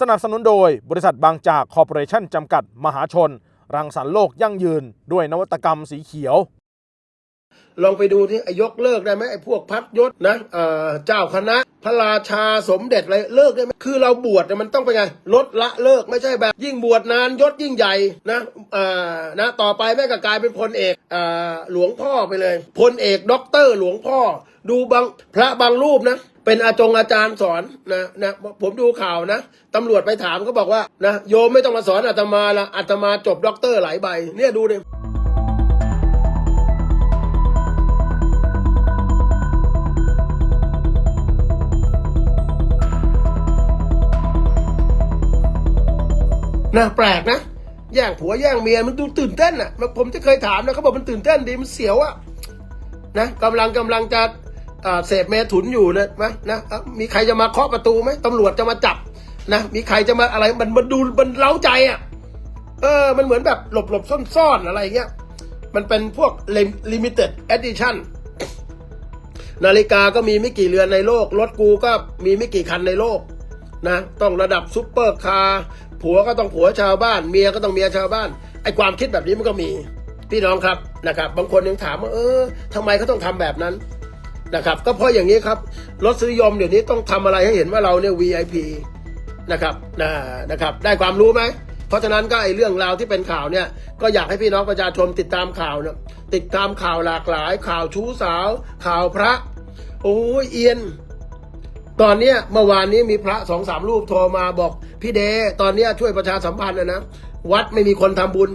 สนับสนุนโดยบริษัทบางจากคอร์ปอเรชั่นจำกัดมหาชน รังสรรค์โลกยั่งยืน ด้วยนวัตกรรมสีเขียว ลองไปดูที่ยกเลิกได้ไหมไอ้พวกพัดยศนะเอ่อเจ้าคณะ พระราชาสมเด็จอะไรเลิกได้ไหมคือเราบวชเนี่ยมันต้องเป็นไงลดละเลิกไม่ใช่แบบ ยิ่งบวชนานยศยิ่งใหญ่นะเอ่อนะต่อไปแม่ก็กลายเป็นพลเอกเอ่อหลวงพ่อไปเลยพลเอกด็อกเตอร์หลวงพ่อ ดูบางพระบางรูปนะ เป็นอาจงอาจารย์สอนนะนะผมดูข่าวนะตำรวจไปถามเขาบอกว่านะโยมไม่ต้องมาสอนอาตมาละอาตมาจบด็อกเตอร์หลายใบ เนี่ยดูดินะแปลกนะแย่งผัวแย่งเมียมันดูตื่นเต้นอะมันผมจะเคยถามนะเขาบอกมันตื่นเต้นดีมันเสียวอะนะกำลังกำลังจะ เสพเมถุนอยู่นะนะนะอะมีใครจะมาเคาะประตูไหมตำรวจจะมาจับนะมีใครจะมาอะไรมันมันดูมันเล้าใจอะเออ มันเหมือนแบบหลบหลบซ่อนซ่อนอะไรเงี้ยมันเป็นพวก limited edition นนาฬิกาก็มีไม่กี่เรือนในโลก รถกูก็มีไม่กี่คันในโลกนะต้องระดับซุปเปอร์คาร์ผัวก็ต้องผัวชาวบ้าน เมียก็ต้องเมียชาวบ้านไอความคิดแบบนี้มันก็มีพี่น้องครับนะครับ บางคนยังถามว่าเออทำไมเขาต้องทำแบบนั้น นะครับ ก็เพราะอย่างนี้ครับรถซื้อยมเดี๋ยวนี้ต้องทำอะไรให้เห็นว่าเราเนี่ย VIP นะครับนะนะครับ ได้ความรู้ไหมเพราะฉะนั้นก็ไอ้เรื่องราวที่เป็นข่าวเนี่ย ก็อยากให้พี่น้องประชาชนติดตามข่าวเนี่ยติดตามข่าวหลากหลาย ข่าวชู้สาว ข่าวพระ โอ้ยเอียน ตอนเนี้ยเมื่อวานนี้มีพระสองสามรูปโทรมาบอกพี่เดตอนเนี้ยช่วยประชาสัมพันธ์นะนะวัดไม่มีคนทำบุญ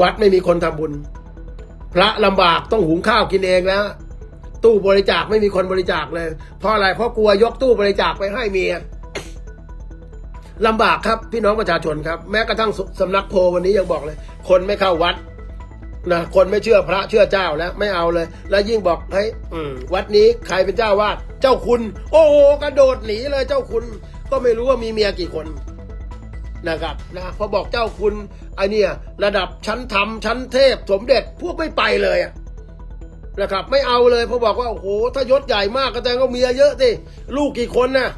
วัดไม่มีคนทำบุญ พระลำบากต้องหุงข้าวกินเองแล้ว ตู้บริจาคไม่มีคนบริจาคเลย เพราะอะไรเพราะกลัวยกตู้บริจาคไปให้เมียลำบากครับพี่น้องประชาชนครับ แม้กระทั่งสสำนักโพวันนี้ยังบอกเลย คนไม่เข้าวัดนะคนไม่เชื่อพระเชื่อเจ้าแล้วไม่เอาเลย แล้วยิ่งบอกเฮ้วัดนี้ใครเป็นเจ้าวาดเจ้าคุณ โอ้โหกระโดดหนีเลยเจ้าคุณ ก็ไม่รู้ว่ามีเมียกี่คน นะครับนะพอบอกเจ้าคุณไอเนี่ยระดับชั้นธรรมชั้นเทพสมเด็จพวกไม่ไปเลยอะนะครับ ไม่เอาเลยพอบอกว่าโอ้โหถ้ายศใหญ่มากก็แสดงว่าเมียเยอะสิลูกกี่คนน่ะ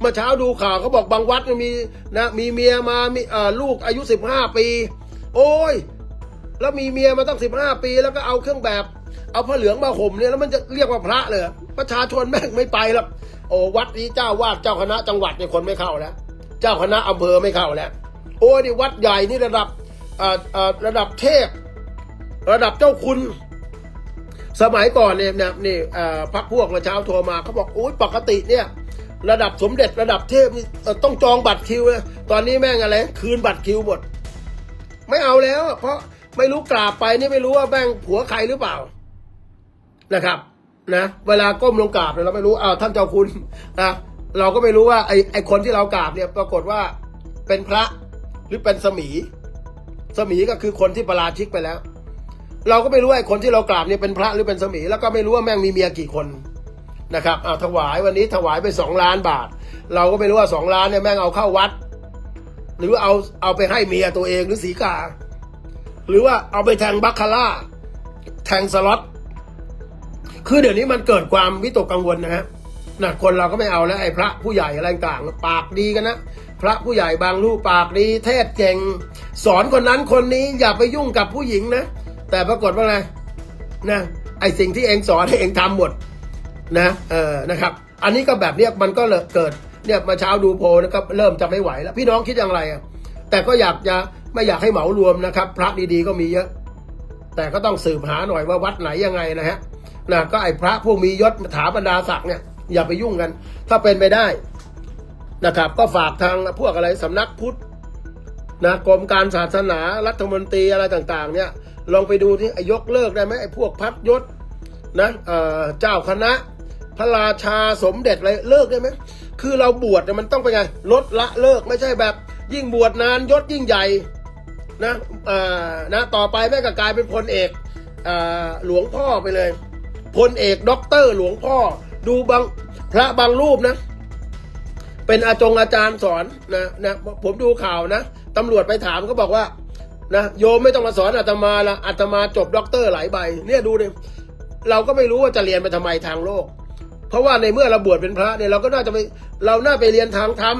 เมื่อเช้าดูข่าวเขาบอกบางวัดมีนะมีเมียมามีลูกอายุสิบห้าปี โอ้ย แล้วมีเมียมาตั้งสิบห้าปี แล้วก็เอาเครื่องแบบ เอาผ้าเหลืองมาห่มเนี่ยแล้วมันจะเรียกว่าพระเลยประชาชนแม่งไม่ไปหรอกโอ้วัดนี้เจ้าวาดเจ้าคณะจังหวัดเนี่ยคนไม่เข้าแล้ว เจ้าคณะอำเภอไม่เข้าแล้ว โอ้ยนี่วัดใหญ่นี่ระดับระดับเทพ ระดับเจ้าคุณ สมัยก่อนเนี่ยนี่พักพวกมื่อเช้าโทรมาเขาบอกโอ้ยปกติเนี่ยระดับสมเด็จระดับเทพนี่ต้องจองบัตรคิวตอนนี้แม่งอะไร คืนบัตรคิวหมด ไม่เอาแล้ว เพราะไม่รู้กราบไปนี่ไม่รู้ว่าแม่งผัวใครหรือเปล่านะครับ นะ เวลาก้มลงกราบเนี่ยเราไม่รู้อ้าวท่านเจ้าคุณนะ เราก็ไม่รู้ว่าไอไอคนที่เรากราบเนี่ยปรากฏว่าเป็นพระหรือเป็นสมี สมีก็คือคนที่ประราชิกไปแล้ว เราก็ไม่รู้ไอ้คนที่เรากราบเนี่ยเป็นพระหรือเป็นสมี แล้วก็ไม่รู้ว่าแม่งมีเมียกี่คนนะครับอ้าถวายวันนี้ถวายไปสองล้านบาท เราก็ไม่รู้ว่าสองล้านเนี่ยแม่งเอาเข้าวัด หรือเอาเอาไปให้เมียตัวเองหรือสีกา หรือว่าเอาไปแทงบัคคาร่าแทงสล็อตคือเดี๋ยวนี้มันเกิดความวิตกกังวลนะฮะ นะคนเราก็ไม่เอาแล้วไอ้พระผู้ใหญ่อะไรต่างปากดีกันนะพระผู้ใหญ่บางรูปปากดีเทศเก่ง สอนคนนั้นคนนี้อย่าไปยุ่งกับผู้หญิงนะ แต่ปรากฏว่าอะไรนะไอ้สิ่งที่เองสอนให้เองทำหมดนะเออนะครับ อันนี้ก็แบบเนี้ยมันก็เลเกิดเนี่ยมาเช้าดูโพนะครับเริ่มจะไม่ไหวแล้ว พี่น้องคิดอย่างไรอะแต่ก็อยากจะไม่อยากให้เหมารวมนะครับ พระดีๆก็มีเยอะ แต่ก็ต้องสืบหาหน่อยว่าวัดไหนยังไงนะฮะนะก็ไอ้พระผู้มียศถาบรรดาศักดิ์เนี่ย อย่าไปยุ่งกัน ถ้าเป็นไปได้นะครับ ก็ฝากทางพวกอะไรสำนักพุทธนะกรมการศาสนารัฐมนตรีอะไรต่าง ๆ เนี่ยลองไปดูที่ยกเลิกได้ไหมไอ้พวกพัดยศนะเอ่อเจ้าคณะ พระราชาสมเด็จอะไรเลิกได้ไหมคือเราบวชเนี่ยมันต้องเป็นไงลดละเลิกไม่ใช่แบบ ยิ่งบวชนานยศยิ่งใหญ่นะเอ่อนะต่อไปแม่ก็กลายเป็นพลเอกเอ่อหลวงพ่อไปเลยพลเอกด็อกเตอร์หลวงพ่อ ดูบางพระบางรูปนะ เป็นอาจงอาจารย์สอนนะนะผมดูข่าวนะตำรวจไปถามเขาบอกว่านะโยมไม่ต้องมาสอนอาตมาละอาตมาจบด็อกเตอร์หลายใบ เนี่ยดูดิเราก็ไม่รู้ว่าจะเรียนไปทำไมทางโลก เพราะว่าในเมื่อเราบวชเป็นพระเนี่ยเราก็น่าจะไปเราน่าไปเรียนทางธรรม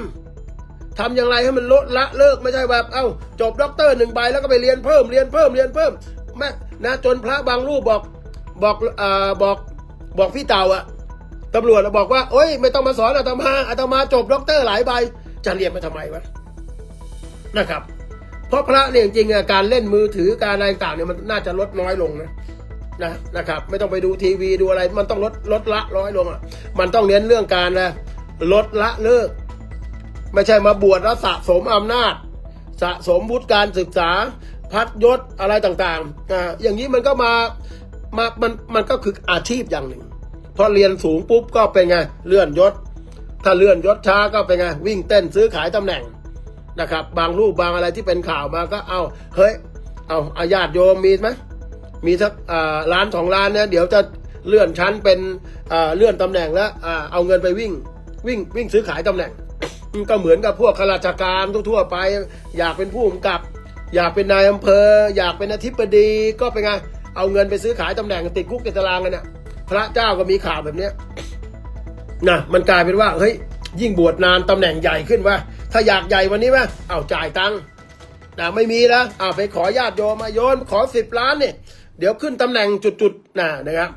ทำอย่างไรให้มันลดละเลิกไม่ใช่แบบเอ้าจบด็อกเตอร์หนึ่งใบแล้วก็ไปเรียนเพิ่มเรียนเพิ่มเรียนเพิ่มแม่นะจนพระบางรูปบอกบอกอ่าบอกบอกพี่เต่าอะ ตำรวจอะบอกว่าโอ้ยไม่ต้องมาสอนอาตมาอาตมาจบด็อกเตอร์หลายใบ จะเรียนไปทำไมวะนะครับ เพราะพระเนี่ยจริงๆการเล่นมือถือการอะไรต่างเนี่ยมันน่าจะลดน้อยลงนะนะนะครับ ไม่ต้องไปดูทีวีดูอะไร มันต้องลดลดละร้อยลงอะ มันต้องเน้นเรื่องการนะลดละเลิก ไม่ใช่มาบวชแล้วสะสมอำนาจ สะสมวุฒิการศึกษา พัดยศอะไรต่างๆอ่าอย่างนี้มันก็มามามันมันก็คืออาชีพอย่างหนึ่ง พอเรียนสูงปุ๊บก็เป็นไงเลื่อนยศ ถ้าเลื่อนยศช้าก็เป็นไงวิ่งเต้นซื้อขายตำแหน่งนะครับ บางรูปบางอะไรที่เป็นข่าวมาก็เอาเฮ้ยเอาอาญาติโยมมีไหมมีสักอ่าล้านสองล้านเนี่ยเดี๋ยวจะเลื่อนชั้นเป็นอ่าเลื่อนตำแหน่งแล้วอ่าเอาเงินไปวิ่งวิ่งวิ่งซื้อขายตำแหน่งก็เหมือนกับพวกข้าราชการทั่วๆไป อยากเป็นผู้กำกับ อยากเป็นนายอำเภอ อยากเป็นอธิบดีก็เป็นไงเอาเงินไปซื้อขายตำแหน่งติดคุกติดตารางกันเนี่ย พระเจ้าก็มีข่าวแบบเนี้ยนะมันกลายเป็นว่าเฮ้ยยิ่งบวชนานตำแหน่งใหญ่ขึ้นว่า ถ้าอยากใหญ่วันนี้ไหมเอาจ่ายตังค์นะไม่มีนะอ่าไปขอญาติโยมมาโยนขอสิบล้านเนี่ยเดี๋ยวขึ้นตำแหน่งจุดๆนะนะครับ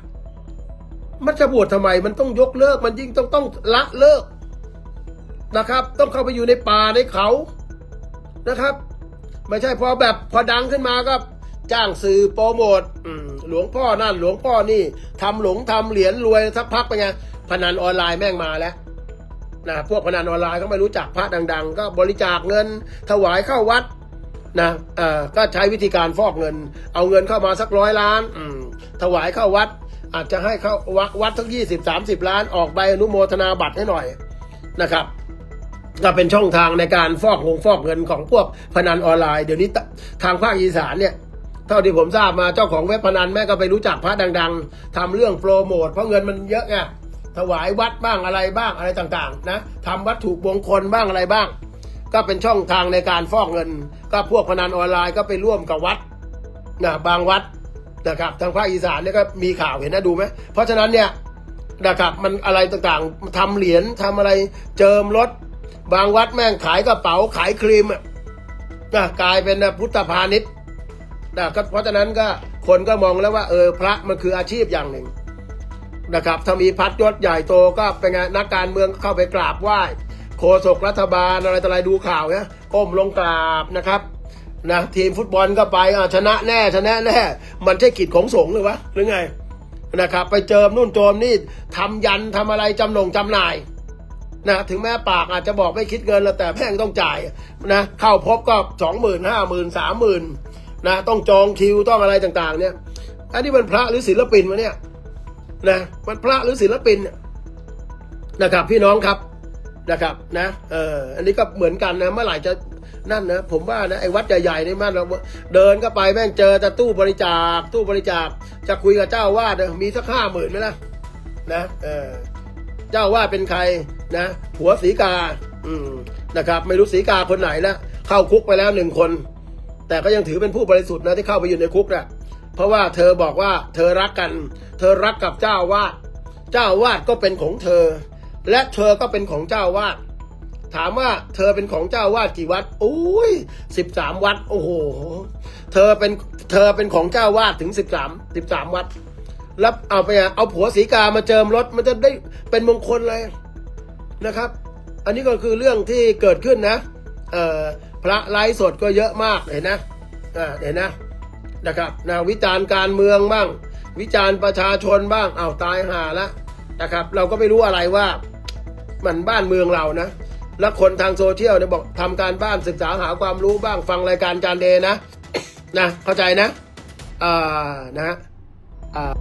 มันจะบวชทำไมมันต้องยกเลิกมันยิ่งต้องต้องละเลิกนะครับ ต้องเข้าไปอยู่ในป่าในเขานะครับ ไม่ใช่พอแบบพอดังขึ้นมาก็ จ้างสื่อโปรโมทหลวงพ่อนั่นหลวงพ่อนี่ทำหลงทำเหรียญรวยสักพักไปไงพนันออนไลน์แม่งมาแล้วนะพวกพนันออนไลน์ก็ไม่รู้จักพระดัง ๆ ก็บริจาคเงินถวายเข้าวัดนะเอ่อก็ใช้วิธีการฟอกเงิน เอาเงินเข้ามาสักร้อยล้านถวายเข้าวัด อาจจะให้เข้าวัดวัดสักยี่สิบสามสิบล้านออกใบอนุโมทนาบัตรให้หน่อยนะครับก็เป็นช่องทางในการฟอกงงฟอกเงินของพวกพนันออนไลน์ เดี๋ยวนี้ทางภาคอีสานเนี่ย เท่าที่ผมทราบมาเจ้าของเว็บพนันแม่ก็ไปรู้จักพระดัง ๆทำเรื่องโปรโมทเพราะเงินมันเยอะไงถวายวัดบ้างอะไรบ้างอะไรต่างๆนะทำวัตถุมงคลบ้างอะไรบ้าง ก็เป็นช่องทางในการฟอกเงิน ก็พวกพนันออนไลน์ก็ไปร่วมกับวัดนะบางวัดนะครับทางภาคอีสานเนี่ยก็มีข่าวเห็นนะดูไหมเพราะฉะนั้นเนี่ยนะครับมันอะไรต่างๆทำเหรียญทำอะไรเจิมรถ บางวัดแม่งขายกระเป๋าขายครีมนะกลายเป็นพุทธพาณิชย์ นะก็เพราะฉะนั้นก็คนก็มองแล้วว่าเออพระมันคืออาชีพอย่างหนึ่งนะครับถ้ามีพัดยศใหญ่โตก็เป็นไงนักการเมืองเข้าไปกราบไหว้โฆษกรัฐบาลอะไรต่ออะไรดูข่าวเนี่ยก้มลงกราบนะครับนะทีมฟุตบอลก็ไปอะชนะแน่ชนะแน่ มันใช่กิจของสงฆ์หรือวะหรือไงนะครับไปเจิมนู่นโจมนี่ทำยันทำอะไรจำหนงจำหน่ายนะถึงแม้ปากอาจจะบอกไม่คิดเงินแล้วแต่แพ่งต้องจ่ายนะเข้าพบก็สองหมื่นห้าหมื่นสามหมื่น นะต้องจองคิวต้องอะไรต่างๆ เนี่ย อันนี้มันพระหรือศิลปินวะเนี่ยนะมันพระหรือศิลปินนะครับ พี่น้องครับนะครับนะเอออันนี้ก็เหมือนกันนะเมื่อไหร่จะนั่นนะผมว่านะไอ้วัดใหญ่ๆนี่มันเราเดินก็ไปแม่งเจอแต่ตู้บริจาค ตู้บริจาค จะคุยกับเจ้าวาดมีสักห้าหมื่นไหมล่ะนะเออเจ้าว่าเป็นใครนะหัวสีกา อืมนะครับ ไม่รู้สีกาคนไหนล้วเข้าคุกไปแล้วหนึ่งคน แต่ก็ยังถือเป็นผู้บริสุทธิ์นะที่เข้าไปอยู่ในคุกนะเพราะว่าเธอบอกว่าเธอรักกัน เธอรักกับเจ้าวาดเจ้าวาดก็เป็นของเธอ และเธอก็เป็นของเจ้าวาดถามว่าเธอเป็นของเจ้าวาดกี่วัดโอ้ยสิบสามวัด โอ้โห เธอเป็นเธอเป็นของเจ้าวาดถึงสิบสามสิบสามวัด แล้วเอาไปเอาผัวสีกามาเจิมรถมันจะได้เป็นมงคลเลยนะครับ อันนี้ก็คือเรื่องที่เกิดขึ้นนะ เอ่อ พระไลฟ์สดก็เยอะมากเห็นนะอ่าเห็นนะนะครับนะวิจารณ์การเมืองบ้าง วิจารณ์ประชาชนบ้างเอาตายห่าละนะครับ เราก็ไม่รู้อะไรว่ามันบ้านเมืองเรานะแล้วคนทางโซเชียลเนี่ยบอกทำการบ้านศึกษาหาความรู้บ้างฟังรายการจานเดนะนะเข้าใจนะอ่านะอ่า